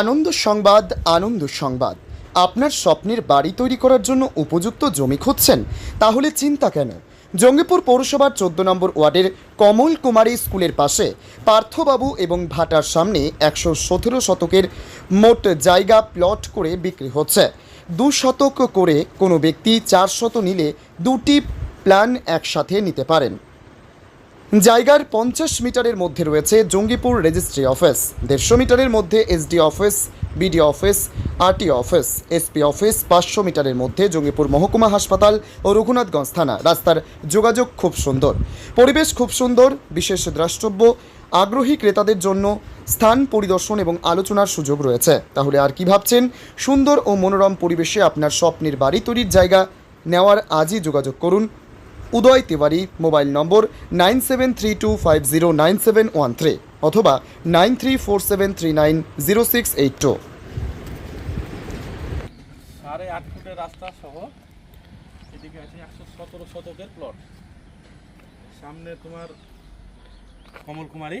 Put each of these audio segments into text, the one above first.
আনন্দ সংবাদ আনন্দ সংবাদ। আপনার স্বপ্নের বাড়ি তৈরি করার জন্য উপযুক্ত জমি খুঁজছেন? তাহলে চিন্তা কেন? জঙ্গিপুর পৌরসভার চোদ্দ নম্বর ওয়ার্ডের কমল কুমারী স্কুলের পাশে পার্থবাবু এবং ভাটার সামনে একশো সতেরো শতকের মোট জায়গা প্লট করে বিক্রি হচ্ছে। দু শতক করে কোনো ব্যক্তি চার শত নিলে দুটি প্ল্যান একসাথে নিতে পারেন। জায়গার পঞ্চাশ মিটারের মধ্যে রয়েছে জঙ্গিপুর রেজিস্ট্রি অফিস, দেড়শো মিটারের মধ্যে SD office, BD office, RT office, SP office, পাঁচশো মিটারের মধ্যে জঙ্গিপুর মহকুমা হাসপাতাল ও রঘুনাথগঞ্জ থানা। রাস্তার যোগাযোগ খুব সুন্দর। পরিবেশ খুব সুন্দর, বিশেষ দ্রষ্টব্য, আগ্রহী ক্রেতাদের জন্য স্থান পরিদর্শন এবং আলোচনার সুযোগ রয়েছে। তাহলে আর কি ভাবছেন? সুন্দর ও মনোরম পরিবেশে আপনার স্বপ্নের বাড়ি তৈরির জায়গা নেওয়ার আজই যোগাযোগ করুন। Uday Tiwari mobile number nine seven three two five zero nine seven one three অথবা nine three four seven three nine zero six eight two. সাড়ে আট ফুটের রাস্তা সহ এদিকে আছে একশো সতেরো শতকের প্লট সামনে তোমার কমল কুমারী।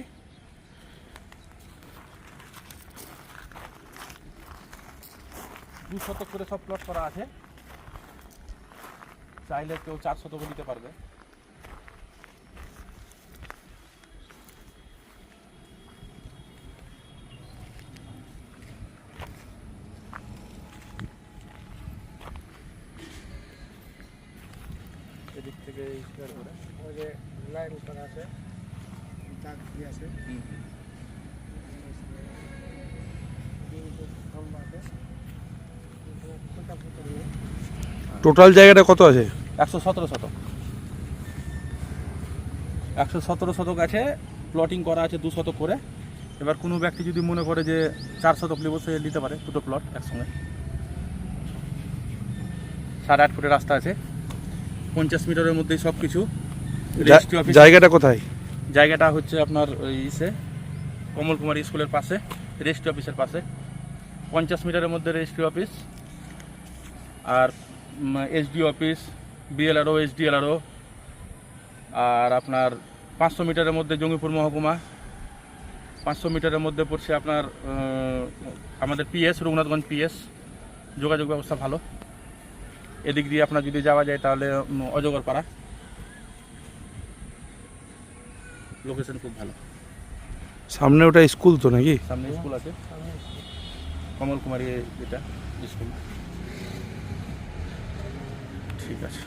দু শতক করে সব প্লট করা আছে। চাইলে কেউ চার শতকও দিতে পারবে। এদিক থেকে স্কোয়ার করে। ওই যে লাইন করা আছে। দাগ দিয়ে আছে। লম্বা আছে। ফুটা টোটাল জায়গাটা কত আছে? একশো সতেরো শতক। একশো সতেরো শতক আছে প্লটিং করা আছে দু শতক করে। এবার কোনো ব্যক্তি যদি মনে করে যে চার শতক নেব সে নিতে পারে দুটো প্লট একসঙ্গে। সাড়ে আট ফুটের রাস্তা আছে। পঞ্চাশ মিটারের মধ্যেই সব কিছু রেজিস্ট্রি অফিস জায়গাটা কোথায়? জায়গাটা হচ্ছে আপনার ওই ইসে কমল কুমারী স্কুলের পাশে রেজিস্ট্রি অফিসের পাশে। পঞ্চাশ মিটারের মধ্যে রেজিস্ট্রি অফিস আর এসডি অফিস বিএলআরও এসডিএলআরও আর আপনার পাঁচশো মিটারের মধ্যে জঙ্গিপুর মহকুমা পাঁচশো মিটারের মধ্যে পড়ছে আপনার আমাদের পিএস রঘুনাথগঞ্জ পিএস। যোগাযোগ ব্যবস্থা ভালো। এদিক দিয়ে আপনার যদি যাওয়া যায় তাহলে অজগর পাড়া লোকেশন খুব ভালো। সামনে ওটা স্কুল তো নাকি? সামনে স্কুল আছে। কমল কুমারী যেটা স্কুল। ঠিক আছে।